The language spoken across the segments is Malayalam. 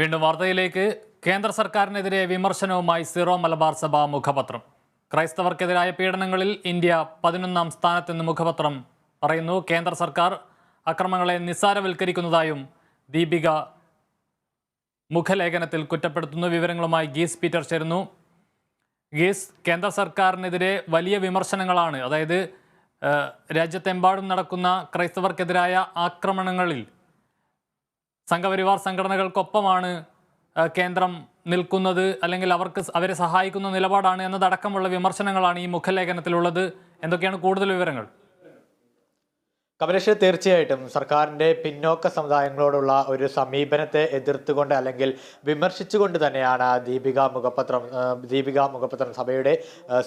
വീണ്ടും വാർത്തയിലേക്ക്. കേന്ദ്ര സർക്കാരിനെതിരെ വിമർശനവുമായി സിറോ മലബാർ സഭ മുഖപത്രം. ക്രൈസ്തവർക്കെതിരായ പീഡനങ്ങളിൽ ഇന്ത്യ പതിനൊന്നാം സ്ഥാനത്തെന്ന് മുഖപത്രം പറയുന്നു. കേന്ദ്ര സർക്കാർ അക്രമങ്ങളെ നിസ്സാരവൽക്കരിക്കുന്നതായും ദീപിക മുഖലേഖനത്തിൽ കുറ്റപ്പെടുത്തുന്നു. വിവരങ്ങളുമായി ഗീസ് പീറ്റർ ചേരുന്നു. ഗീസ് കേന്ദ്ര സർക്കാരിനെതിരെ വലിയ വിമർശനങ്ങളാണ്. അതായത് രാജ്യത്തെമ്പാടും നടക്കുന്ന ക്രൈസ്തവർക്കെതിരായ ആക്രമണങ്ങളിൽ സംഘപരിവാർ സംഘടനകൾക്കൊപ്പമാണ് കേന്ദ്രം നിൽക്കുന്നത് അല്ലെങ്കിൽ അവർക്ക് അവരെ സഹായിക്കുന്ന നിലപാടാണ് എന്നതടക്കമുള്ള വിമർശനങ്ങളാണ് ഈ മുഖലേഖനത്തിലുള്ളത്. എന്തൊക്കെയാണ് കൂടുതൽ വിവരങ്ങൾ? കമലേഷ് തീർച്ചയായിട്ടും സർക്കാരിന്റെ പിന്നോക്ക സമുദായങ്ങളോടുള്ള ഒരു സമീപനത്തെ എതിർത്തുകൊണ്ട് അല്ലെങ്കിൽ വിമർശിച്ചുകൊണ്ട് തന്നെയാണ് ദീപിക മുഖപത്രം ദീപിക മുഖപത്രം സഭയുടെ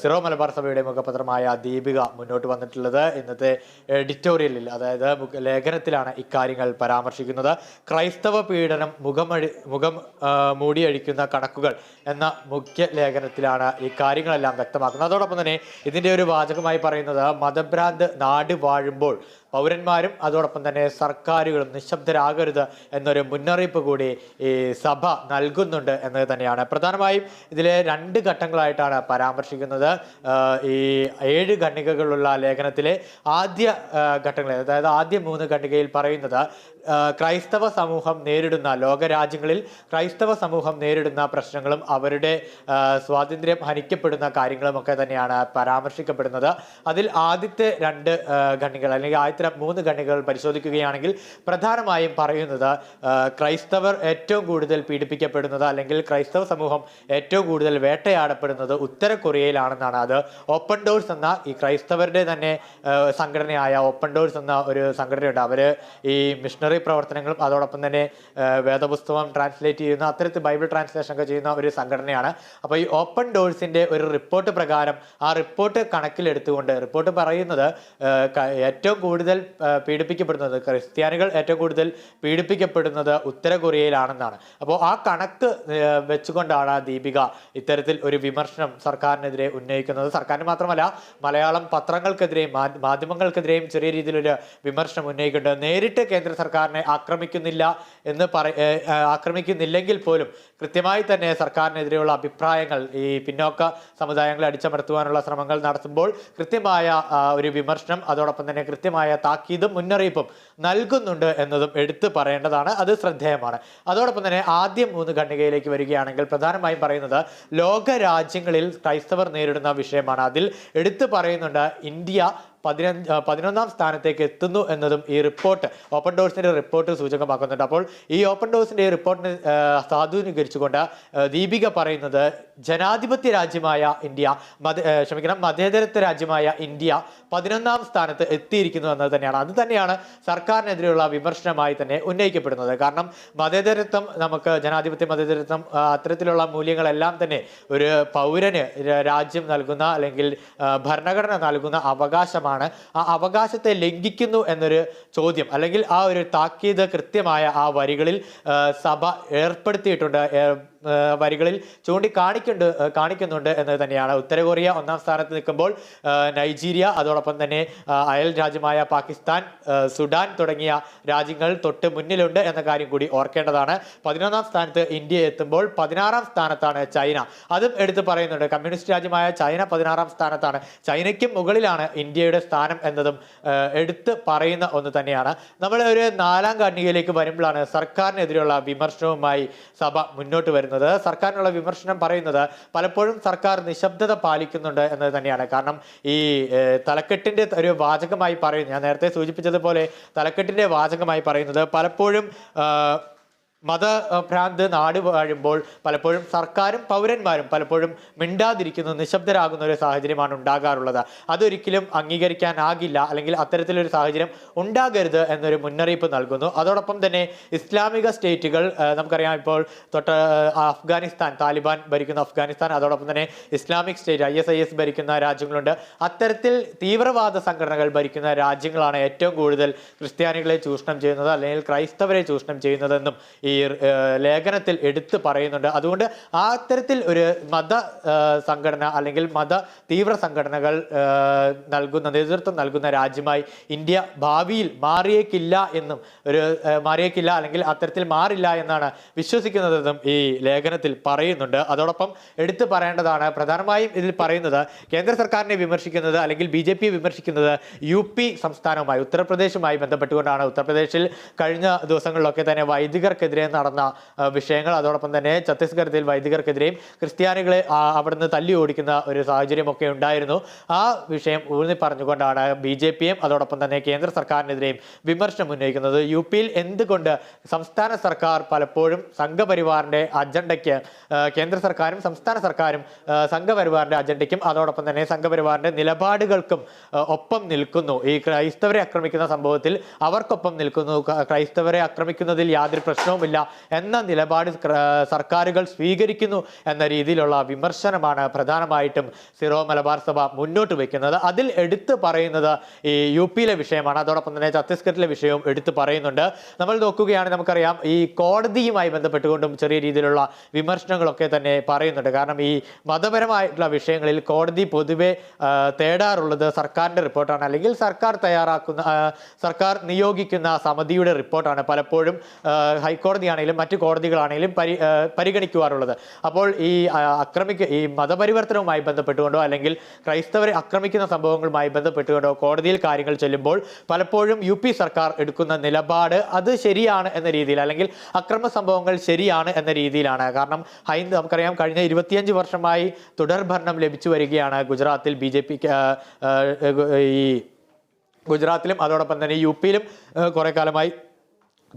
സിറോ മലബാർ സഭയുടെ മുഖപത്രമായ ദീപിക മുന്നോട്ട് വന്നിട്ടുള്ളത്. ഇന്നത്തെ എഡിറ്റോറിയലിൽ അതായത് ലേഖനത്തിലാണ് ഇക്കാര്യങ്ങൾ പരാമർശിക്കുന്നത്. ക്രൈസ്തവ പീഡനം മുഖമഴി മുഖം മൂടിയഴിക്കുന്ന കണക്കുകൾ എന്ന മുഖ്യ ലേഖനത്തിലാണ് ഈ കാര്യങ്ങളെല്ലാം വ്യക്തമാക്കുന്നത്. അതോടൊപ്പം തന്നെ ഇതിന്റെ ഒരു വാചകമായി പറയുന്നത് മതഭ്രാന്ത് നാട് വാഴുമ്പോൾ പൗരന്മാരും അതോടൊപ്പം തന്നെ സർക്കാരുകളും നിശബ്ദരാകരുത് എന്നൊരു മുന്നറിയിപ്പ് കൂടി ഈ സഭ നൽകുന്നുണ്ട് എന്നത് തന്നെയാണ്. പ്രധാനമായും ഇതിലെ രണ്ട് ഘട്ടങ്ങളായിട്ടാണ് പരാമർശിക്കുന്നത്. ഈ ഏഴ് ഖണ്ഡികകളുള്ള ലേഖനത്തിലെ ആദ്യ ഘട്ടങ്ങളിൽ അതായത് ആദ്യ മൂന്ന് ഖണ്ഡികയിൽ പറയുന്നത് ക്രൈസ്തവ സമൂഹം നേരിടുന്ന ലോകരാജ്യങ്ങളിൽ ക്രൈസ്തവ സമൂഹം നേരിടുന്ന പ്രശ്നങ്ങളും അവരുടെ സ്വാതന്ത്ര്യം ഹനിക്കപ്പെടുന്ന കാര്യങ്ങളും ഒക്കെ തന്നെയാണ് പരാമർശിക്കപ്പെടുന്നത്. അതിൽ ആദ്യത്തെ രണ്ട് ഖണ്ണികൾ അല്ലെങ്കിൽ ആദ്യത്തെ മൂന്ന് ഖണ്ണികൾ പരിശോധിക്കുകയാണെങ്കിൽ പ്രധാനമായും പറയുന്നത് ക്രൈസ്തവർ ഏറ്റവും കൂടുതൽ പീഡിപ്പിക്കപ്പെടുന്നത് അല്ലെങ്കിൽ ക്രൈസ്തവ സമൂഹം ഏറ്റവും കൂടുതൽ വേട്ടയാടപ്പെടുന്നത് ഉത്തര കൊറിയയിലാണെന്നാണ്. അത് ഓപ്പൺ ഡോഴ്സ് എന്ന ഈ ക്രൈസ്തവരുടെ തന്നെ സംഘടനയായ ഓപ്പൺ ഡോഴ്സ് എന്ന ഒരു സംഘടനയുണ്ട്. അവർ ഈ മിഷണറി പ്രവർത്തനങ്ങളും അതോടൊപ്പം തന്നെ വേദപുസ്തകം ട്രാൻസ്ലേറ്റ് ചെയ്യുന്ന അത്തരത്തിൽ ബൈബിൾ ട്രാൻസ്ലേഷൻ ഒക്കെ ചെയ്യുന്ന ഒരു സംഘടനയാണ്. അപ്പോൾ ഈ ഓപ്പൺ ഡോഴ്സിന്റെ ഒരു റിപ്പോർട്ട് പ്രകാരം ആ റിപ്പോർട്ട് കണക്കിലെടുത്തുകൊണ്ട് റിപ്പോർട്ട് പറയുന്നത് ഏറ്റവും കൂടുതൽ പീഡിപ്പിക്കപ്പെടുന്നത് ക്രിസ്ത്യാനികൾ ഏറ്റവും കൂടുതൽ പീഡിപ്പിക്കപ്പെടുന്നത് ഉത്തര കൊറിയയിലാണെന്നാണ് അപ്പോൾ ആ കണക്ക് വെച്ചുകൊണ്ടാണ് ദീപിക ഇത്തരത്തിൽ ഒരു വിമർശനം സർക്കാരിനെതിരെ ഉന്നയിക്കുന്നത്. സർക്കാരിന് മാത്രമല്ല മലയാളം പത്രങ്ങൾക്കെതിരെയും മാധ്യമങ്ങൾക്കെതിരെയും ചെറിയ രീതിയിലൊരു വിമർശനം ഉന്നയിക്കുന്നുണ്ട്. നേരിട്ട് കേന്ദ്ര സർക്കാരിനെ ആക്രമിക്കുന്നില്ല എന്ന് പറ ആക്രമിക്കുന്നില്ലെങ്കിൽ പോലും കൃത്യമായി തന്നെ സർക്കാരിനെതിരെയുള്ള അഭിപ്രായങ്ങൾ ഈ പിന്നോക്ക സമുദായങ്ങളെ അടിച്ചമർത്തുവാനുള്ള ശ്രമങ്ങൾ നടത്തുമ്പോൾ കൃത്യമായ ഒരു വിമർശനം അതോടൊപ്പം തന്നെ കൃത്യമായ താക്കീതും മുന്നറിയിപ്പും നൽകുന്നുണ്ട് എന്നതും എടുത്തു പറയേണ്ടതാണ്. അത് ശ്രദ്ധേയമാണ്. അതോടൊപ്പം തന്നെ ആദ്യം മൂന്ന് ഖണ്ഡികയിലേക്ക് വരികയാണെങ്കിൽ പ്രധാനമായും പറയുന്നത് ലോക രാജ്യങ്ങളിൽ ക്രൈസ്തവർ നേരിടുന്ന വിഷയമാണ്. അതിൽ എടുത്തു പറയുന്നുണ്ട് ഇന്ത്യ പതിനഞ്ച് പതിനൊന്നാം സ്ഥാനത്തേക്ക് എത്തുന്നു എന്നതും ഈ റിപ്പോർട്ട് ഓപ്പൺ ഡോഴ്സിന്റെ റിപ്പോർട്ട് സൂചകമാക്കുന്നുണ്ട്. അപ്പോൾ ഈ ഓപ്പൺ ഡോഴ്സിന്റെ റിപ്പോർട്ടിനെ സാധൂനീകരിച്ചുകൊണ്ട് ദീപിക പറയുന്നത് ജനാധിപത്യ രാജ്യമായ ഇന്ത്യ മത ക്ഷമിക്കണം മതേതരത്വ രാജ്യമായ ഇന്ത്യ പതിനൊന്നാം സ്ഥാനത്ത് എത്തിയിരിക്കുന്നു എന്നത് തന്നെയാണ്. അത് തന്നെയാണ് സർക്കാരിനെതിരെയുള്ള വിമർശനമായി തന്നെ ഉന്നയിക്കപ്പെടുന്നത്. കാരണം മതേതരത്വം നമുക്ക് ജനാധിപത്യ മതേതരത്വം അത്തരത്തിലുള്ള മൂല്യങ്ങളെല്ലാം തന്നെ ഒരു പൗരന് രാജ്യം നൽകുന്ന അല്ലെങ്കിൽ ഭരണഘടന നൽകുന്ന അവകാശമാണ് ആ അവകാശത്തെ ലംഘിക്കുന്നു എന്നൊരു ചോദ്യം. അല്ലെങ്കിൽ ആ ഒരു താക്കീത് കൃത്യമായ ആ വരികളിൽ സഭ ഏർപ്പെടുത്തിയിട്ടുണ്ട്. വരികളിൽ ചൂണ്ടിക്കാണിക്കുന്നുണ്ട് കാണിക്കുന്നുണ്ട് എന്ന് തന്നെയാണ്. ഉത്തര കൊറിയ ഒന്നാം സ്ഥാനത്ത് നിൽക്കുമ്പോൾ നൈജീരിയ അതോടൊപ്പം തന്നെ അയൽ രാജ്യമായ പാകിസ്ഥാൻ സുഡാൻ തുടങ്ങിയ രാജ്യങ്ങൾ തൊട്ട് മുന്നിലുണ്ട് എന്ന കാര്യം കൂടി ഓർക്കേണ്ടതാണ്. പതിനൊന്നാം സ്ഥാനത്ത് ഇന്ത്യ എത്തുമ്പോൾ പതിനാറാം സ്ഥാനത്താണ് ചൈന. അതും എടുത്തു പറയുന്നുണ്ട്. കമ്മ്യൂണിസ്റ്റ് രാജ്യമായ ചൈന പതിനാറാം സ്ഥാനത്താണ്. ചൈനയ്ക്ക് മുകളിലാണ് ഇന്ത്യയുടെ സ്ഥാനം എന്നതും എടുത്ത് പറയുന്ന ഒന്ന് തന്നെയാണ്. നമ്മൾ ഒരു നാലാം ഖണ്ഡികയിലേക്ക് വരുമ്പോഴാണ് സർക്കാരിനെതിരെയുള്ള വിമർശനവുമായി സഭ മുന്നോട്ട് വരുന്നത്. സർക്കാരിനുള്ള വിമർശനം പറയുന്നത് പലപ്പോഴും സർക്കാർ നിശബ്ദത പാലിക്കുന്നുണ്ട് എന്നത് തന്നെയാണ്. കാരണം ഈ തലക്കെട്ടിന്റെ ഒരു വാചകമായി പറയുന്നു ഞാൻ നേരത്തെ സൂചിപ്പിച്ചതുപോലെ തലക്കെട്ടിന്റെ വാചകമായി പറയുന്നത് പലപ്പോഴും മതഭ്രാന്ത് നാട് വാഴുമ്പോൾ പലപ്പോഴും സർക്കാരും പൗരന്മാരും പലപ്പോഴും മിണ്ടാതിരിക്കുന്ന നിശബ്ദരാകുന്ന ഒരു സാഹചര്യമാണ് ഉണ്ടാകാറുള്ളത്. അതൊരിക്കലും അംഗീകരിക്കാനാകില്ല അല്ലെങ്കിൽ അത്തരത്തിലൊരു സാഹചര്യം ഉണ്ടാകരുത് എന്നൊരു മുന്നറിയിപ്പ് നൽകുന്നു. അതോടൊപ്പം തന്നെ ഇസ്ലാമിക സ്റ്റേറ്റുകൾ നമുക്കറിയാം ഇപ്പോൾ തൊട്ട് അഫ്ഗാനിസ്ഥാൻ താലിബാൻ ഭരിക്കുന്ന അഫ്ഗാനിസ്ഥാൻ അതോടൊപ്പം തന്നെ Islamic State I S I S ഭരിക്കുന്ന രാജ്യങ്ങളുണ്ട്. അത്തരത്തിൽ തീവ്രവാദ സംഘടനകൾ ഭരിക്കുന്ന രാജ്യങ്ങളാണ് ഏറ്റവും കൂടുതൽ ക്രിസ്ത്യാനികളെ ചൂഷണം ചെയ്യുന്നത് അല്ലെങ്കിൽ ക്രൈസ്തവരെ ചൂഷണം ചെയ്യുന്നതെന്നും ഈ ഈ ലേഖനത്തിൽ എടുത്തു പറയുന്നുണ്ട്. അതുകൊണ്ട് ആ അത്തരത്തിൽ ഒരു മത സംഘടന അല്ലെങ്കിൽ മത തീവ്ര സംഘടനകൾ നൽകുന്ന നേതൃത്വം നൽകുന്ന രാജ്യമായി ഇന്ത്യ ഭാവിയിൽ മാറിയേക്കില്ല എന്നും ഒരു മാറിയേക്കില്ല അല്ലെങ്കിൽ അത്തരത്തിൽ മാറില്ല എന്നാണ് വിശ്വസിക്കുന്നതെന്നും ഈ ലേഖനത്തിൽ പറയുന്നുണ്ട്. അതോടൊപ്പം എടുത്തു പറയേണ്ടതാണ് പ്രധാനമായും ഇതിൽ പറയുന്നത് കേന്ദ്ര സർക്കാരിനെ വിമർശിക്കുന്നത് അല്ലെങ്കിൽ ബി ജെ പി വിമർശിക്കുന്നത് യു പി സംസ്ഥാനവുമായി ഉത്തർപ്രദേശുമായി ബന്ധപ്പെട്ടുകൊണ്ടാണ്. ഉത്തർപ്രദേശിൽ കഴിഞ്ഞ ദിവസങ്ങളിലൊക്കെ തന്നെ വൈദികർക്കെതിരെ നടന്ന വിഷയങ്ങൾ. അതോടൊപ്പം തന്നെ ഛത്തീസ്ഗഡിൽ വൈദികർക്കെതിരെയും ക്രിസ്ത്യാനികളെ അവിടുന്ന് തല്ലി ഓടിക്കുന്ന ഒരു സാഹചര്യമൊക്കെ ഉണ്ടായിരുന്നു. ആ വിഷയം ഊന്നി പറഞ്ഞുകൊണ്ടാണ് ബി ജെ പിയും അതോടൊപ്പം തന്നെ കേന്ദ്ര സർക്കാരിനെതിരെയും വിമർശനം ഉന്നയിക്കുന്നത്. യു പിയിൽ എന്തുകൊണ്ട് സംസ്ഥാന സർക്കാർ പലപ്പോഴും സംഘപരിവാറിന്റെ അജണ്ടയ്ക്ക് കേന്ദ്ര സർക്കാരും സംസ്ഥാന സർക്കാരും സംഘപരിവാറിന്റെ അജണ്ടയ്ക്കും അതോടൊപ്പം തന്നെ സംഘപരിവാറിന്റെ നിലപാടുകൾക്കും ഒപ്പം നിൽക്കുന്നു. ഈ ക്രൈസ്തവരെ ആക്രമിക്കുന്ന സംഭവത്തിൽ അവർക്കൊപ്പം നിൽക്കുന്നു. ക്രൈസ്തവരെ ആക്രമിക്കുന്നതിൽ യാതൊരു പ്രശ്നവുമില്ല. എന്ന നിലപാട് സർക്കാരുകൾ സ്വീകരിക്കുന്നു എന്ന രീതിയിലുള്ള വിമർശനമാണ് പ്രധാനമായിട്ടും സിറോ മലബാർ സഭ മുന്നോട്ട് വയ്ക്കുന്നത് അതിൽ എടുത്തു പറയുന്നത് ഈ യു പിയിലെ വിഷയമാണ്. അതോടൊപ്പം തന്നെ ഛത്തീസ്ഗഡിലെ വിഷയവും എടുത്തു പറയുന്നുണ്ട്. നമ്മൾ നോക്കുകയാണ് നമുക്കറിയാം ഈ കോടതിയുമായി ബന്ധപ്പെട്ടുകൊണ്ടും ചെറിയ രീതിയിലുള്ള വിമർശനങ്ങളൊക്കെ തന്നെ പറയുന്നുണ്ട്. കാരണം ഈ മതപരമായിട്ടുള്ള വിഷയങ്ങളിൽ കോടതി പൊതുവെ തേടാറുള്ളത് സർക്കാരിന്റെ റിപ്പോർട്ടാണ്. അല്ലെങ്കിൽ സർക്കാർ തയ്യാറാക്കുന്ന സർക്കാർ നിയോഗിക്കുന്ന സമിതിയുടെ റിപ്പോർട്ടാണ്. പലപ്പോഴും ആ, ഹൈക്കോടതിയാണെങ്കിലും മറ്റു കോടതികളാണെങ്കിലും പരി പരിഗണിക്കുവാറുള്ളത്. അപ്പോൾ ഈ അക്രമിക്ക ഈ മതപരിവർത്തനവുമായി ബന്ധപ്പെട്ടുകൊണ്ടോ അല്ലെങ്കിൽ ക്രൈസ്തവരെ ആക്രമിക്കുന്ന സംഭവങ്ങളുമായി ബന്ധപ്പെട്ടുകൊണ്ടോ കോടതിയിൽ കാര്യങ്ങൾ ചെല്ലുമ്പോൾ പലപ്പോഴും യു പി സർക്കാർ എടുക്കുന്ന നിലപാട് അത് ശരിയാണ് എന്ന രീതിയിൽ അല്ലെങ്കിൽ അക്രമ സംഭവങ്ങൾ ശരിയാണ് എന്ന രീതിയിലാണ്. കാരണം ഹൈന്ദ നമുക്കറിയാം കഴിഞ്ഞ ഇരുപത്തിയഞ്ച് വർഷമായി തുടർഭരണം ലഭിച്ചു വരികയാണ് ഗുജറാത്തിൽ ബി ജെ പിക്ക് ഈ ഗുജറാത്തിലും അതോടൊപ്പം തന്നെ യു പിയിലും കുറെ കാലമായി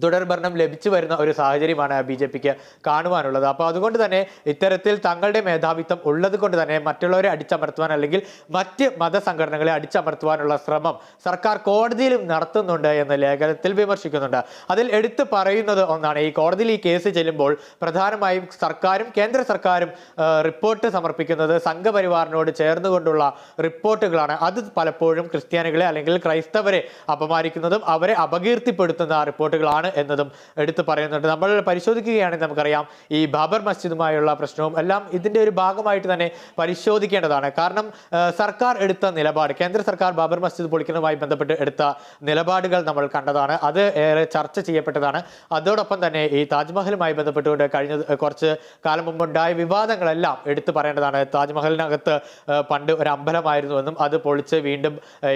തുടർഭരണം ലഭിച്ചു വരുന്ന ഒരു സാഹചര്യമാണ് ബി ജെ പിക്ക് കാണുവാനുള്ളത്. അപ്പോൾ അതുകൊണ്ട് തന്നെ ഇത്തരത്തിൽ തങ്ങളുടെ മേധാവിത്വം ഉള്ളത് കൊണ്ട് തന്നെ മറ്റുള്ളവരെ അടിച്ചമർത്തുവാൻ അല്ലെങ്കിൽ മറ്റ് മതസംഘടനകളെ അടിച്ചമർത്തുവാനുള്ള ശ്രമം സർക്കാർ കോടതിയിലും നടത്തുന്നുണ്ട് എന്ന് ലേഖനത്തിൽ വിമർശിക്കുന്നുണ്ട്. അതിൽ എടുത്തു പറയുന്നത് ഒന്നാണ്. ഈ കോടതിയിൽ ഈ കേസ് ചെല്ലുമ്പോൾ പ്രധാനമായും സർക്കാരും കേന്ദ്ര സർക്കാരും റിപ്പോർട്ട് സമർപ്പിക്കുന്നത് സംഘപരിവാറിനോട് ചേർന്നുകൊണ്ടുള്ള റിപ്പോർട്ടുകളാണ്. അത് പലപ്പോഴും ക്രിസ്ത്യാനികളെ അല്ലെങ്കിൽ ക്രൈസ്തവരെ അപമാനിക്കുന്നതും അവരെ അപകീർത്തിപ്പെടുത്തുന്ന റിപ്പോർട്ടുകളാണ് എന്നതും എടുത്തു പറയുന്നുണ്ട്. നമ്മൾ പരിശോധിക്കുകയാണെങ്കിൽ നമുക്കറിയാം ഈ ബാബർ മസ്ജിദുമായുള്ള പ്രശ്നവും എല്ലാം ഇതിന്റെ ഒരു ഭാഗമായിട്ട് തന്നെ പരിശോധിക്കേണ്ടതാണ്. കാരണം സർക്കാർ എടുത്ത നിലപാട് കേന്ദ്ര സർക്കാർ ബാബർ മസ്ജിദ് പൊളിക്കുന്നതുമായി ബന്ധപ്പെട്ട് എടുത്ത നിലപാടുകൾ നമ്മൾ കണ്ടതാണ്. അത് ഏറെ ചർച്ച ചെയ്യപ്പെട്ടതാണ്. അതോടൊപ്പം തന്നെ ഈ താജ്മഹലുമായി ബന്ധപ്പെട്ടുകൊണ്ട് കഴിഞ്ഞ കുറച്ച് കാലം മുമ്പുണ്ടായ വിവാദങ്ങളെല്ലാം എടുത്തു പറയേണ്ടതാണ്. താജ്മഹലിനകത്ത് പണ്ട് ഒരു അമ്പലമായിരുന്നുവെന്നും അത് പൊളിച്ച് വീണ്ടും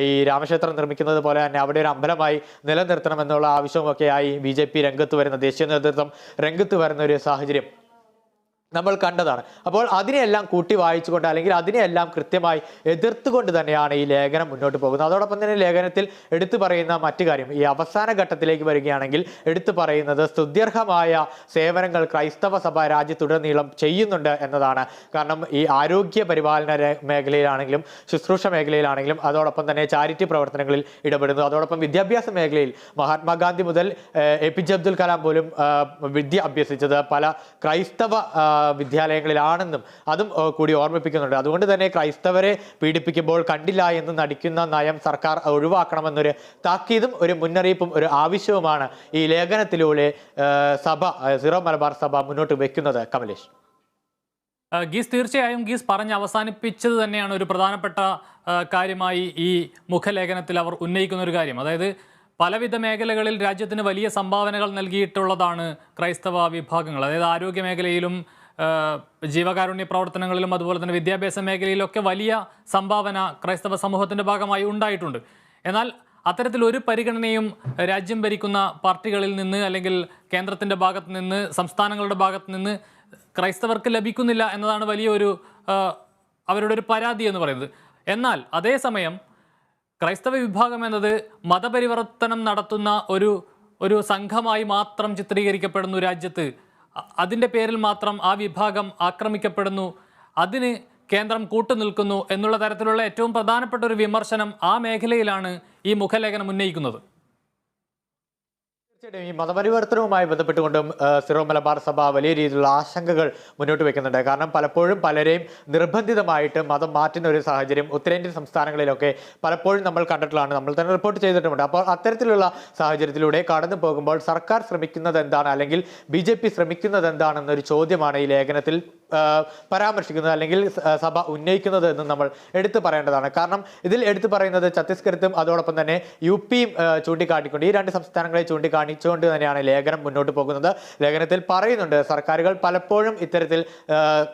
ഈ രാമക്ഷേത്രം നിർമ്മിക്കുന്നത് പോലെ തന്നെ അവിടെ ഒരു അമ്പലമായി നിലനിർത്തണം എന്നുള്ള ആവശ്യവുമൊക്കെയായി ബി ജെ പി രംഗത്ത് വരുന്ന ദേശീയ നേതൃത്വം രംഗത്ത് വരുന്ന ഒരു സാഹചര്യം. നമ്മൾ കണ്ടതാണ്. അപ്പോൾ അതിനെയെല്ലാം കൂട്ടി വായിച്ചുകൊണ്ട് അല്ലെങ്കിൽ അതിനെയെല്ലാം കൃത്യമായി എതിർത്തുകൊണ്ട് തന്നെയാണ് ഈ ലേഖനം മുന്നോട്ട് പോകുന്നത്. അതോടൊപ്പം തന്നെ ലേഖനത്തിൽ എടുത്തു പറയുന്ന മറ്റു കാര്യം ഈ അവസാന ഘട്ടത്തിലേക്ക് വരികയാണെങ്കിൽ എടുത്തു പറയുന്നത് സ്തുത്യർഹമായ സേവനങ്ങൾ ക്രൈസ്തവ സഭ രാജ്യത്തുടനീളം ചെയ്യുന്നുണ്ട് എന്നതാണ്. കാരണം ഈ ആരോഗ്യ പരിപാലന മേഖലയിലാണെങ്കിലും ശുശ്രൂഷ മേഖലയിലാണെങ്കിലും അതോടൊപ്പം തന്നെ ചാരിറ്റി പ്രവർത്തനങ്ങളിൽ ഇടപെടുന്നു. അതോടൊപ്പം വിദ്യാഭ്യാസ മേഖലയിൽ മഹാത്മാഗാന്ധി മുതൽ A P J Abdul Kalam പോലും വിദ്യ അഭ്യസിച്ചത് പല ക്രൈസ്തവ വിദ്യാലയങ്ങളിലാണെന്നും അതും കൂടി ഓർമ്മിപ്പിക്കുന്നുണ്ട്. അതുകൊണ്ട് തന്നെ ക്രൈസ്തവരെ പീഡിപ്പിക്കുമ്പോൾ കണ്ടില്ല എന്ന് നടിക്കുന്ന നയം സർക്കാർ ഒഴിവാക്കണമെന്നൊരു താക്കീതും ഒരു മുന്നറിയിപ്പും ഒരു ആവശ്യവുമാണ് ഈ ലേഖനത്തിലൂടെ സഭ സിറോ മലബാർ സഭ മുന്നോട്ട് വെക്കുന്നത്. കമലേഷ്. ഗീസ് തീർച്ചയായും ഗീസ് പറഞ്ഞ് അവസാനിപ്പിച്ചത് തന്നെയാണ് ഒരു പ്രധാനപ്പെട്ട കാര്യമായി ഈ മുഖലേഖനത്തിൽ അവർ ഉന്നയിക്കുന്ന ഒരു കാര്യം. അതായത് പലവിധ മേഖലകളിൽ രാജ്യത്തിന് വലിയ സംഭാവനകൾ നൽകിയിട്ടുള്ളതാണ് ക്രൈസ്തവ വിഭാഗങ്ങൾ. അതായത് ആരോഗ്യ മേഖലയിലും ജീവകാരുണ്യ പ്രവർത്തനങ്ങളിലും അതുപോലെ തന്നെ വിദ്യാഭ്യാസ മേഖലയിലൊക്കെ വലിയ സംഭാവന ക്രൈസ്തവ സമൂഹത്തിന്റെ ഭാഗമായി ഉണ്ടായിട്ടുണ്ട്. എന്നാൽ അത്തരത്തിൽ ഒരു പരിഗണനയും രാജ്യം ഭരിക്കുന്ന പാർട്ടികളിൽ നിന്ന് അല്ലെങ്കിൽ കേന്ദ്രത്തിന്റെ ഭാഗത്ത് നിന്ന് സംസ്ഥാനങ്ങളുടെ ഭാഗത്ത് നിന്ന് ക്രൈസ്തവർക്ക് ലഭിക്കുന്നില്ല എന്നതാണ് വലിയൊരു അവരുടെ ഒരു പരാതി എന്ന് പറയുന്നത്. എന്നാൽ അതേസമയം ക്രൈസ്തവ വിഭാഗം എന്നത് മതപരിവർത്തനം നടത്തുന്ന ഒരു ഒരു സംഘമായി മാത്രം ചിത്രീകരിക്കപ്പെടുന്നു രാജ്യത്ത് അതിന്റെ പേരിൽ മാത്രം ആ വിഭാഗം ആക്രമിക്കപ്പെടുന്നു. അതിന് കേന്ദ്രം കൂട്ടുനിൽക്കുന്നു എന്നുള്ള തരത്തിലുള്ള ഏറ്റവും പ്രധാനപ്പെട്ട ഒരു വിമർശനം ആ മേഖലയിലാണ് ഈ മുഖലേഖനം ഉന്നയിക്കുന്നത്. തീർച്ചയായിട്ടും ഈ മതപരിവർത്തനവുമായി ബന്ധപ്പെട്ടുകൊണ്ടും സിറോ മലബാർ സഭ വലിയ രീതിയിലുള്ള ആശങ്കകൾ മുന്നോട്ട് വെക്കുന്നുണ്ട്. കാരണം പലപ്പോഴും പലരെയും നിർബന്ധിതമായിട്ട് മതം മാറ്റുന്ന ഒരു സാഹചര്യം ഉത്തരേന്ത്യൻ സംസ്ഥാനങ്ങളിലൊക്കെ പലപ്പോഴും നമ്മൾ കണ്ടിട്ടുള്ളതാണ്. നമ്മൾ തന്നെ റിപ്പോർട്ട് ചെയ്തിട്ടുമുണ്ട്. അപ്പോൾ അത്തരത്തിലുള്ള സാഹചര്യത്തിലൂടെ കടന്നു പോകുമ്പോൾ സർക്കാർ ശ്രമിക്കുന്നത് എന്താണ്? അല്ലെങ്കിൽ ബി ജെ പി ശ്രമിക്കുന്നത് എന്താണെന്നൊരു ചോദ്യമാണ് ഈ ലേഖനത്തിൽ പരാമർശിക്കുന്നത് അല്ലെങ്കിൽ സഭ ഉന്നയിക്കുന്നത് എന്ന് നമ്മൾ എടുത്തു പറയേണ്ടതാണ്. കാരണം ഇതിൽ എടുത്തു പറയുന്നത് ഛത്തീസ്ഗഡത്തും അതോടൊപ്പം തന്നെ യു പിയും ചൂണ്ടിക്കാട്ടിക്കൊണ്ട് ഈ രണ്ട് സംസ്ഥാനങ്ങളെ ചൂണ്ടിക്കാണിച്ചുകൊണ്ട് തന്നെയാണ് ലേഖനം മുന്നോട്ട് പോകുന്നത്. ലേഖനത്തിൽ പറയുന്നുണ്ട് സർക്കാരുകൾ പലപ്പോഴും ഇത്തരത്തിൽ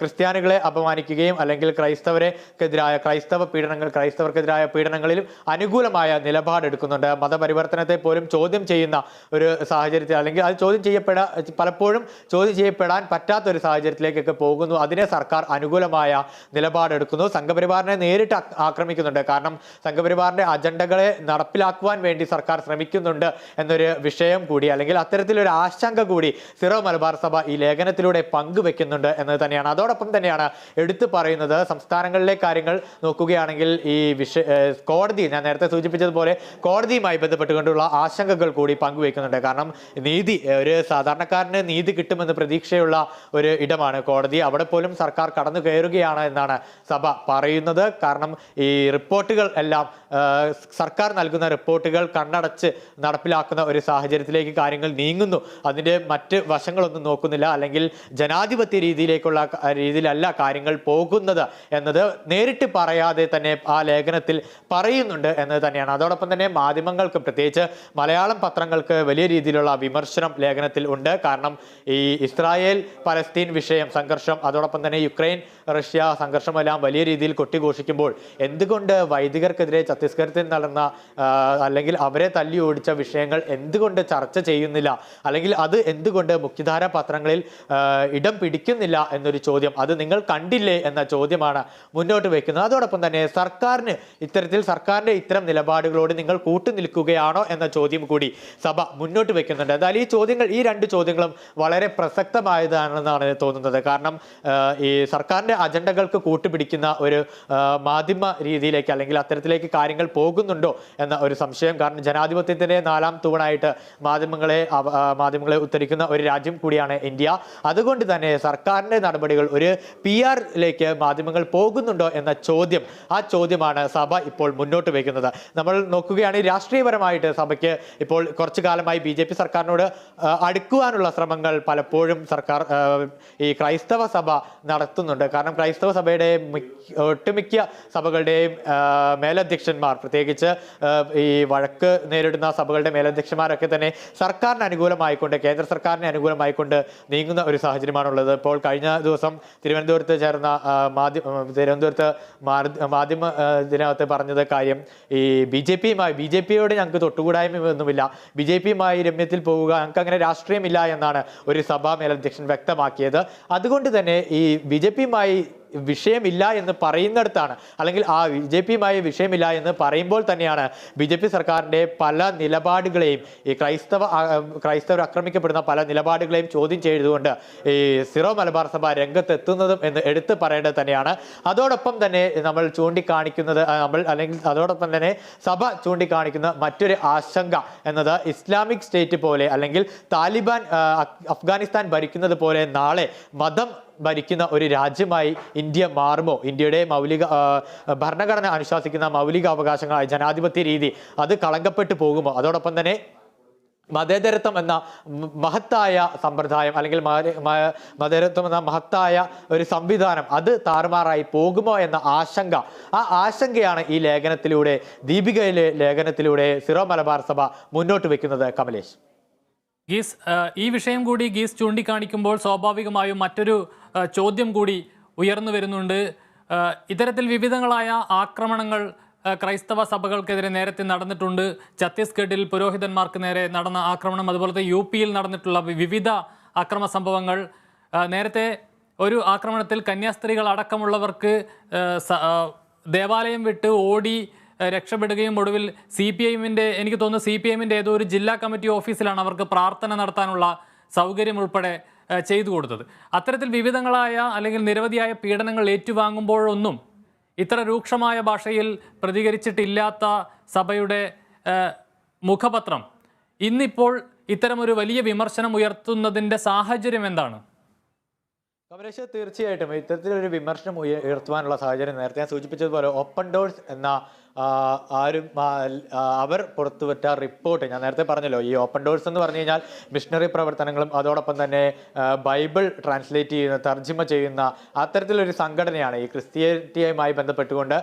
ക്രിസ്ത്യാനികളെ അപമാനിക്കുകയും അല്ലെങ്കിൽ ക്രൈസ്തവരെക്കെതിരായ ക്രൈസ്തവ പീഡനങ്ങൾ ക്രൈസ്തവർക്കെതിരായ പീഡനങ്ങളിലും അനുകൂലമായ നിലപാടെടുക്കുന്നുണ്ട് മതപരിവർത്തനത്തെ പോലും ചോദ്യം ചെയ്യുന്ന ഒരു സാഹചര്യത്തിൽ അല്ലെങ്കിൽ അത് ചോദ്യം ചെയ്യപ്പെടാ പലപ്പോഴും ചോദ്യം ചെയ്യപ്പെടാൻ പറ്റാത്ത ഒരു സാഹചര്യത്തിലേക്കൊക്കെ പോകുന്നു. അതിനെ സർക്കാർ അനുകൂലമായ നിലപാടെടുക്കുന്നു സംഘപരിവാറിനെ നേരിട്ട് ആക്രമിക്കുന്നുണ്ട്. കാരണം സംഘപരിവാറിന്റെ അജണ്ടകളെ നടപ്പിലാക്കുവാൻ വേണ്ടി സർക്കാർ ശ്രമിക്കുന്നുണ്ട് എന്നൊരു വിഷയം കൂടി അല്ലെങ്കിൽ അത്തരത്തിലൊരു ആശങ്ക കൂടി സിറോ മലബാർ സഭ ഈ ലേഖനത്തിലൂടെ പങ്കുവെക്കുന്നുണ്ട് എന്ന് തന്നെയാണ്. അതോടൊപ്പം തന്നെയാണ് എടുത്തു പറയുന്നത് സംസ്ഥാനങ്ങളിലെ കാര്യങ്ങൾ നോക്കുകയാണെങ്കിൽ ഈ വിഷയ കോടതി ഞാൻ നേരത്തെ സൂചിപ്പിച്ചതുപോലെ കോടതിയുമായി ബന്ധപ്പെട്ടുകൊണ്ടുള്ള ആശങ്കകൾ കൂടി പങ്കുവെക്കുന്നുണ്ട്. കാരണം നീതി ഒരു സാധാരണക്കാരന് നീതി കിട്ടുമെന്ന് പ്രതീക്ഷയുള്ള ഒരു ഇടമാണ് കോടതി. അവിടെ പോലും സർക്കാർ കടന്നു കയറുകയാണ് എന്നാണ് സഭ പറയുന്നത്. കാരണം ഈ റിപ്പോർട്ടുകൾ എല്ലാം സർക്കാർ നൽകുന്ന റിപ്പോർട്ടുകൾ കണ്ണടച്ച് നടപ്പിലാക്കുന്ന ഒരു സാഹചര്യത്തിലേക്ക് കാര്യങ്ങൾ നീങ്ങുന്നു. അതിന്റെ മറ്റ് വശങ്ങളൊന്നും നോക്കുന്നില്ല. അല്ലെങ്കിൽ ജനാധിപത്യ രീതിയിലേക്കുള്ള രീതിയിലല്ല കാര്യങ്ങൾ പോകുന്നത് എന്നത് നേരിട്ട് പറയാതെ തന്നെ ആ ലേഖനത്തിൽ പറയുന്നുണ്ട് എന്നത് തന്നെയാണ്. അതോടൊപ്പം തന്നെ മാധ്യമങ്ങൾക്ക് പ്രത്യേകിച്ച് മലയാളം പത്രങ്ങൾക്ക് വലിയ രീതിയിലുള്ള വിമർശനം ലേഖനത്തിൽ ഉണ്ട്. കാരണം ഈ ഇസ്രായേൽ പലസ്തീൻ വിഷയം സംഘർഷം അതോടൊപ്പം തന്നെ യുക്രൈൻ റഷ്യ സംഘർഷമെല്ലാം വലിയ രീതിയിൽ കൊട്ടിഘോഷിക്കുമ്പോൾ എന്തുകൊണ്ട് വൈദികർക്കെതിരെ ഛത്തീസ്ഗഡിൽ നടന്ന അല്ലെങ്കിൽ അവരെ തല്ലി ഓടിച്ച വിഷയങ്ങൾ എന്തുകൊണ്ട് ചർച്ച ചെയ്യുന്നില്ല. അല്ലെങ്കിൽ അത് എന്തുകൊണ്ട് മുഖ്യധാര പത്രങ്ങളിൽ ഇടം പിടിക്കുന്നില്ല എന്നൊരു ചോദ്യം. അത് നിങ്ങൾ കണ്ടില്ലേ എന്ന ചോദ്യമാണ് മുന്നോട്ട് വയ്ക്കുന്നത് അതോടൊപ്പം തന്നെ സർക്കാരിന് ഇത്തരത്തിൽ സർക്കാരിന്റെ ഇത്തരം നിലപാടുകളോട് നിങ്ങൾ കൂട്ടുനിൽക്കുകയാണോ എന്ന ചോദ്യം കൂടി സഭ മുന്നോട്ട് വയ്ക്കുന്നുണ്ട് എന്നാൽ ഈ ചോദ്യങ്ങൾ ഈ രണ്ട് ചോദ്യങ്ങളും വളരെ പ്രസക്തമായതാണെന്നാണ് തോന്നുന്നത്. കാരണം ഈ സർക്കാരിന്റെ അജണ്ടകൾക്ക് കൂട്ടുപിടിക്കുന്ന ഒരു മാധ്യമ രീതിയിലേക്ക് അല്ലെങ്കിൽ അത്തരത്തിലേക്ക് കാര്യങ്ങൾ പോകുന്നുണ്ടോ എന്ന ഒരു സംശയം. കാരണം ജനാധിപത്യത്തിന്റെ നാലാം തൂണായിട്ട് മാധ്യമങ്ങളെ മാധ്യമങ്ങളെ ഉത്തരിക്കുന്ന ഒരു രാജ്യം കൂടിയാണ് ഇന്ത്യ. അതുകൊണ്ട് തന്നെ സർക്കാരിന്റെ നടപടികൾ ഒരു പി ആറിലേക്ക് മാധ്യമങ്ങൾ പോകുന്നുണ്ടോ എന്ന ചോദ്യം ആ ചോദ്യമാണ് സഭ ഇപ്പോൾ മുന്നോട്ട് വയ്ക്കുന്നത്. നമ്മൾ നോക്കുകയാണെങ്കിൽ രാഷ്ട്രീയപരമായിട്ട് സഭയ്ക്ക് ഇപ്പോൾ കുറച്ചു കാലമായി ബി ജെ പി സർക്കാരിനോട് അടുക്കുവാനുള്ള ശ്രമങ്ങൾ പലപ്പോഴും സർക്കാർ ഈ ക്രൈസ്തവ സഭ നടത്തുന്നുണ്ട്. കാരണം ക്രൈസ്തവ സഭയുടെ മിക്ക- ഒട്ടുമിക്ക സഭകളുടെയും മേലധ്യക്ഷന്മാർ പ്രത്യേകിച്ച് ഈ വഴക്ക് നേരിടുന്ന സഭകളുടെ മേലധ്യക്ഷന്മാരൊക്കെ തന്നെ സർക്കാരിന് അനുകൂലമായിക്കൊണ്ട് കേന്ദ്ര സർക്കാരിന് അനുകൂലമായിക്കൊണ്ട് നീങ്ങുന്ന ഒരു സാഹചര്യമാണുള്ളത്. ഇപ്പോൾ കഴിഞ്ഞ ദിവസം തിരുവനന്തപുരത്ത് ചേർന്ന മാധ്യമ തിരുവനന്തപുരത്ത് മാധ്യമ ഇതിനകത്ത് പറഞ്ഞത് കാര്യം ഈ ബി ജെ പിയുമായി ബി ജെ പിയോട് ഞങ്ങൾക്ക് തൊട്ടുകൂടായ്മയൊന്നുമില്ല ബി ജെ പിയുമായി രമ്യത്തിൽ പോവുക ഞങ്ങൾക്ക് അങ്ങനെ രാഷ്ട്രീയമില്ല എന്നാണ് ഒരു സഭാ മേലധ്യക്ഷൻ വ്യക്തമാക്കിയത്. അതുകൊണ്ട് തന്നെ ഈ ബി ജെ പിയുമായി വിഷയമില്ല എന്ന് പറയുന്നിടത്താണ്. അല്ലെങ്കിൽ ആ ബി ജെ പിയുമായി വിഷയമില്ല എന്ന് പറയുമ്പോൾ തന്നെയാണ് ബി ജെ പി സർക്കാരിന്റെ പല നിലപാടുകളെയും ഈ ക്രൈസ്തവ ക്രൈസ്തവർ ആക്രമിക്കപ്പെടുന്ന പല നിലപാടുകളെയും ചോദ്യം ചെയ്തുകൊണ്ട് ഈ സിറോ മലബാർ സഭ രംഗത്തെത്തുന്നതും എന്ന് എടുത്തു പറയേണ്ടത് തന്നെയാണ്. അതോടൊപ്പം തന്നെ നമ്മൾ ചൂണ്ടിക്കാണിക്കുന്നത് നമ്മൾ അല്ലെങ്കിൽ അതോടൊപ്പം തന്നെ സഭ ചൂണ്ടിക്കാണിക്കുന്ന മറ്റൊരു ആശങ്ക എന്നത് ഇസ്ലാമിക് സ്റ്റേറ്റ് പോലെ അല്ലെങ്കിൽ താലിബാൻ അഫ്ഗാനിസ്ഥാൻ ഭരിക്കുന്നത് പോലെ നാളെ മതം ഭരിക്കുന്ന ഒരു രാജ്യമായി ഇന്ത്യ മാറുമോ? ഇന്ത്യയുടെ മൗലിക ഭരണഘടന അനുശാസിക്കുന്ന മൗലിക അവകാശങ്ങളായ ജനാധിപത്യ രീതി അത് കളങ്കപ്പെട്ടു പോകുമോ? അതോടൊപ്പം തന്നെ മതേതരത്വം എന്ന മഹത്തായ സമ്പ്രദായം അല്ലെങ്കിൽ മതേതരത്വം എന്ന മഹത്തായ ഒരു സംവിധാനം അത് താറുമാറായി പോകുമോ എന്ന ആശങ്ക. ആ ആശങ്കയാണ് ഈ ലേഖനത്തിലൂടെ ദീപികയിലെ ലേഖനത്തിലൂടെ സിറോ മലബാർ സഭ മുന്നോട്ട് വെക്കുന്നത്. കമലേഷ്. ഗീസ് ഈ വിഷയം കൂടി ഗീസ് ചൂണ്ടിക്കാണിക്കുമ്പോൾ സ്വാഭാവികമായും മറ്റൊരു ചോദ്യം കൂടി ഉയർന്നു വരുന്നുണ്ട്. ഇത്തരത്തിൽ വിവിധങ്ങളായ ആക്രമണങ്ങൾ ക്രൈസ്തവ സഭകൾക്കെതിരെ നേരത്തെ നടന്നിട്ടുണ്ട്. ഛത്തീസ്ഗഡിൽ പുരോഹിതന്മാർക്ക് നേരെ നടന്ന ആക്രമണം അതുപോലത്തെ യു പിയിൽ നടന്നിട്ടുള്ള വിവിധ അക്രമ സംഭവങ്ങൾ. നേരത്തെ ഒരു ആക്രമണത്തിൽ കന്യാസ്ത്രീകൾ അടക്കമുള്ളവർക്ക് ദേവാലയം വിട്ട് ഓടി രക്ഷപ്പെടുകയും ഒടുവിൽ സി പി ഐഎമ്മിന്റെ എനിക്ക് തോന്നുന്നു സി പി എമ്മിന്റെ ഏതോ ഒരു ജില്ലാ കമ്മിറ്റി ഓഫീസിലാണ് അവർക്ക് പ്രാർത്ഥന നടത്താനുള്ള സൗകര്യം ഉൾപ്പെടെ ചെയ്തു കൊടുത്തത്. അത്തരത്തിൽ വിവിധങ്ങളായ അല്ലെങ്കിൽ നിരവധിയായ പീഡനങ്ങൾ ഏറ്റുവാങ്ങുമ്പോഴൊന്നും ഇത്ര രൂക്ഷമായ ഭാഷയിൽ പ്രതികരിച്ചിട്ടില്ലാത്ത സഭയുടെ മുഖപത്രം ഇന്നിപ്പോൾ ഇത്തരമൊരു വലിയ വിമർശനം ഉയർത്തുന്നതിന്റെ സാഹചര്യം എന്താണ്? കമലേഷ് തീർച്ചയായിട്ടും ഇത്തരത്തിലൊരു വിമർശനം ഉയർത്തുവാനുള്ള സാഹചര്യം നേരത്തെ ഞാൻ സൂചിപ്പിച്ചതുപോലെ ഓപ്പൺ ഡോഴ്സ് എന്ന ആരും അവർ പുറത്തുവിട്ട റിപ്പോർട്ട് ഞാൻ നേരത്തെ പറഞ്ഞല്ലോ ഈ ഓപ്പൺ ഡോഴ്സ് എന്ന് പറഞ്ഞു കഴിഞ്ഞാൽ മിഷണറി പ്രവർത്തനങ്ങളും അതോടൊപ്പം തന്നെ ബൈബിൾ ട്രാൻസ്ലേറ്റ് ചെയ്യുന്ന തർജിമ ചെയ്യുന്ന അത്തരത്തിലൊരു സംഘടനയാണ് ഈ ക്രിസ്ത്യാനിറ്റിയുമായി ബന്ധപ്പെട്ടുകൊണ്ട്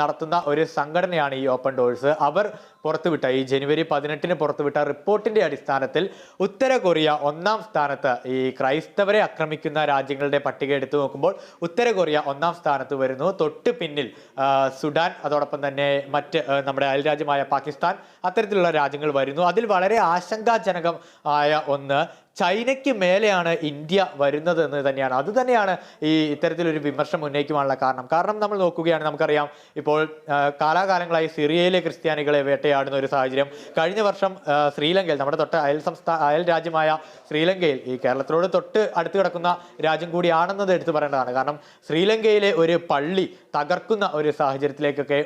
നടത്തുന്ന ഒരു സംഘടനയാണ് ഈ ഓപ്പൺ ഡോഴ്സ് അവർ പുറത്തുവിട്ട ഈ ജനുവരി പതിനെട്ടിന് പുറത്തുവിട്ട റിപ്പോർട്ടിന്റെ അടിസ്ഥാനത്തിൽ ഉത്തര കൊറിയ ഒന്നാം സ്ഥാനത്ത് ഈ ക്രൈസ്തവരെ ആക്രമിക്കുന്ന രാജ്യങ്ങളുടെ പട്ടിക എടുത്തു നോക്കുമ്പോൾ ഉത്തര കൊറിയ ഒന്നാം സ്ഥാനത്ത് വരുന്നു. തൊട്ട് പിന്നിൽ സുഡാൻ അതോടൊപ്പം തന്നെ മറ്റ് നമ്മുടെ അയൽരാജ്യമായ പാകിസ്ഥാൻ അത്തരത്തിലുള്ള രാജ്യങ്ങൾ വരുന്നു. അതിൽ വളരെ ആശങ്കാജനകം ആയ ഒന്ന് ചൈനയ്ക്ക് മേലെയാണ് ഇന്ത്യ വരുന്നത് എന്ന് തന്നെയാണ്. അത് തന്നെയാണ് ഈ ഇത്തരത്തിലൊരു വിമർശനം ഉന്നയിക്കുവാനുള്ള കാരണം. കാരണം നമ്മൾ നോക്കുകയാണ് നമുക്കറിയാം ഇപ്പോൾ കാലാകാലങ്ങളായി സിറിയയിലെ ക്രിസ്ത്യാനികളെ വേട്ടയാടുന്ന ഒരു സാഹചര്യം. കഴിഞ്ഞ വർഷം ശ്രീലങ്കയിൽ നമ്മുടെ തൊട്ട് അയൽ സംസ്ഥാന അയൽ രാജ്യമായ ശ്രീലങ്കയിൽ ഈ കേരളത്തിനോട് തൊട്ട് അടുത്ത് കിടക്കുന്ന രാജ്യം കൂടിയാണെന്നത് എടുത്തു പറയേണ്ടതാണ്. കാരണം ശ്രീലങ്കയിലെ ഒരു പള്ളി തകർക്കുന്ന ഒരു സാഹചര്യത്തിലേക്കൊക്കെ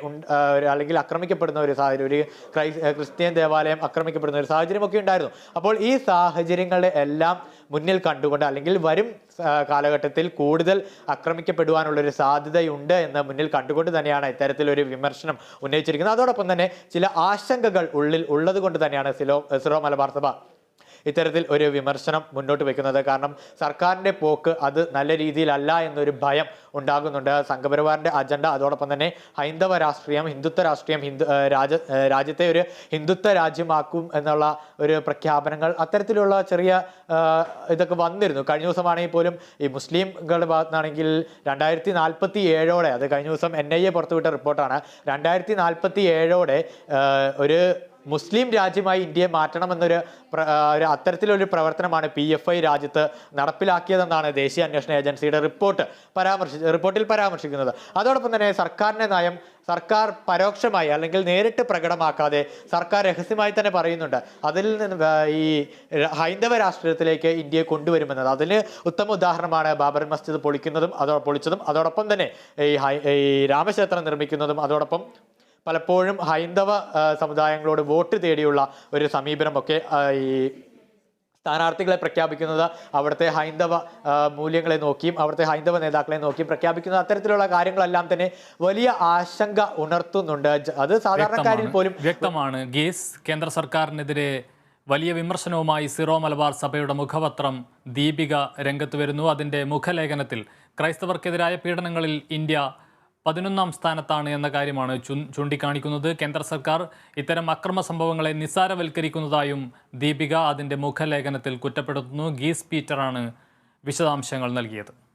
അല്ലെങ്കിൽ ആക്രമിക്കപ്പെടുന്ന ഒരു സാഹചര്യം ഒരു ക്രൈസ് ക്രിസ്ത്യൻ ദേവാലയം ആക്രമിക്കപ്പെടുന്ന ഒരു സാഹചര്യമൊക്കെ ഉണ്ടായിരുന്നു. അപ്പോൾ ഈ സാഹചര്യങ്ങളുടെ എല്ലാം മുന്നിൽ കണ്ടുകൊണ്ട് അല്ലെങ്കിൽ വരും കാലഘട്ടത്തിൽ കൂടുതൽ ആക്രമിക്കപ്പെടുവാനുള്ള ഒരു സാധ്യതയുണ്ട് എന്ന് മുന്നിൽ കണ്ടുകൊണ്ട് തന്നെയാണ് ഇത്തരത്തിലൊരു വിമർശനം ഉന്നയിച്ചിരിക്കുന്നത്. അതോടൊപ്പം തന്നെ ചില ആശങ്കകൾ ഉള്ളിൽ ഉള്ളത് കൊണ്ട് തന്നെയാണ് സിലോ സിറോ മലബാർ സഭ ഇത്തരത്തിൽ ഒരു വിമർശനം മുന്നോട്ട് വെക്കുന്നത്. കാരണം സർക്കാരിന്റെ പോക്ക് അത് നല്ല രീതിയിലല്ല എന്നൊരു ഭയം ഉണ്ടാകുന്നുണ്ട്. സംഘപരിവാറിന്റെ അജണ്ട അതോടൊപ്പം തന്നെ ഹൈന്ദവ രാഷ്ട്രീയം ഹിന്ദുത്വ രാഷ്ട്രീയം ഹിന്ദു രാജ രാജ്യത്തെ ഒരു ഹിന്ദുത്വ രാജ്യമാക്കും എന്നുള്ള ഒരു പ്രഖ്യാപനങ്ങൾ അത്തരത്തിലുള്ള ചെറിയ ഇതൊക്കെ വന്നിരുന്നു. കഴിഞ്ഞ ദിവസമാണെങ്കിൽ പോലും ഈ മുസ്ലിംകളുടെ ഭാഗത്തുനിന്നാണെങ്കിൽ രണ്ടായിരത്തി നാൽപ്പത്തി ഏഴോടെ അത് കഴിഞ്ഞ ദിവസം എൻ ഐ എ പുറത്തുവിട്ട റിപ്പോർട്ടാണ് രണ്ടായിരത്തി നാൽപ്പത്തി ഏഴോടെ ഒരു മുസ്ലിം രാജ്യമായി ഇന്ത്യയെ മാറ്റണമെന്നൊരു ഒരു അത്തരത്തിലൊരു പ്രവർത്തനമാണ് പി എഫ് ഐ രാജ്യത്ത് നടപ്പിലാക്കിയതെന്നാണ് ദേശീയ അന്വേഷണ ഏജൻസിയുടെ റിപ്പോർട്ട് പരാമർശി റിപ്പോർട്ടിൽ പരാമർശിക്കുന്നത്. അതോടൊപ്പം തന്നെ സർക്കാരിന്റെ നയം സർക്കാർ പരോക്ഷമായി അല്ലെങ്കിൽ നേരിട്ട് പ്രകടമാക്കാതെ സർക്കാർ രഹസ്യമായി തന്നെ പറയുന്നുണ്ട്. അതിൽ നിന്ന് ഈ ഹൈന്ദവ രാഷ്ട്രീയത്തിലേക്ക് ഇന്ത്യയെ കൊണ്ടുവരുമെന്നത്. അതിന് ഉത്തമ ഉദാഹരണമാണ് ബാബർ മസ്ജിദ് പൊളിക്കുന്നതും അതോ പൊളിച്ചതും. അതോടൊപ്പം തന്നെ ഈ ഈ രാമക്ഷേത്രം നിർമ്മിക്കുന്നതും അതോടൊപ്പം പലപ്പോഴും ഹൈന്ദവ സമുദായങ്ങളോട് വോട്ട് തേടിയുള്ള ഒരു സമീപനമൊക്കെ ഈ സ്ഥാനാർത്ഥികളെ പ്രഖ്യാപിക്കുന്നത് അവിടുത്തെ ഹൈന്ദവ മൂല്യങ്ങളെ നോക്കിയും അവിടുത്തെ ഹൈന്ദവ നേതാക്കളെ നോക്കിയും പ്രഖ്യാപിക്കുന്ന അത്തരത്തിലുള്ള കാര്യങ്ങളെല്ലാം തന്നെ വലിയ ആശങ്ക ഉണർത്തുന്നുണ്ട്. അത് സാധാരണക്കാരിൽ. പോലും വ്യക്തമാണ്. ഗേസ് കേന്ദ്ര സർക്കാരിനെതിരെ വലിയ വിമർശനവുമായി സിറോ മലബാർ സഭയുടെ മുഖപത്രം ദീപിക രംഗത്ത് വരുന്നു. അതിന്റെ മുഖലേഖനത്തിൽ ക്രൈസ്തവർക്കെതിരായ പീഡനങ്ങളിൽ ഇന്ത്യ പതിനൊന്നാം സ്ഥാനത്താണ് എന്ന കാര്യമാണ് ചൂണ്ടിക്കാണിക്കുന്നത്. കേന്ദ്ര സർക്കാർ ഇത്തരം അക്രമ സംഭവങ്ങളെ നിസ്സാരവൽക്കരിക്കുന്നതായും ദീപിക അതിന്റെ മുഖലേഖനത്തിൽ കുറ്റപ്പെടുത്തുന്നു. ഗീസ് പീറ്ററാണ് വിശദാംശങ്ങൾ നൽകിയത്.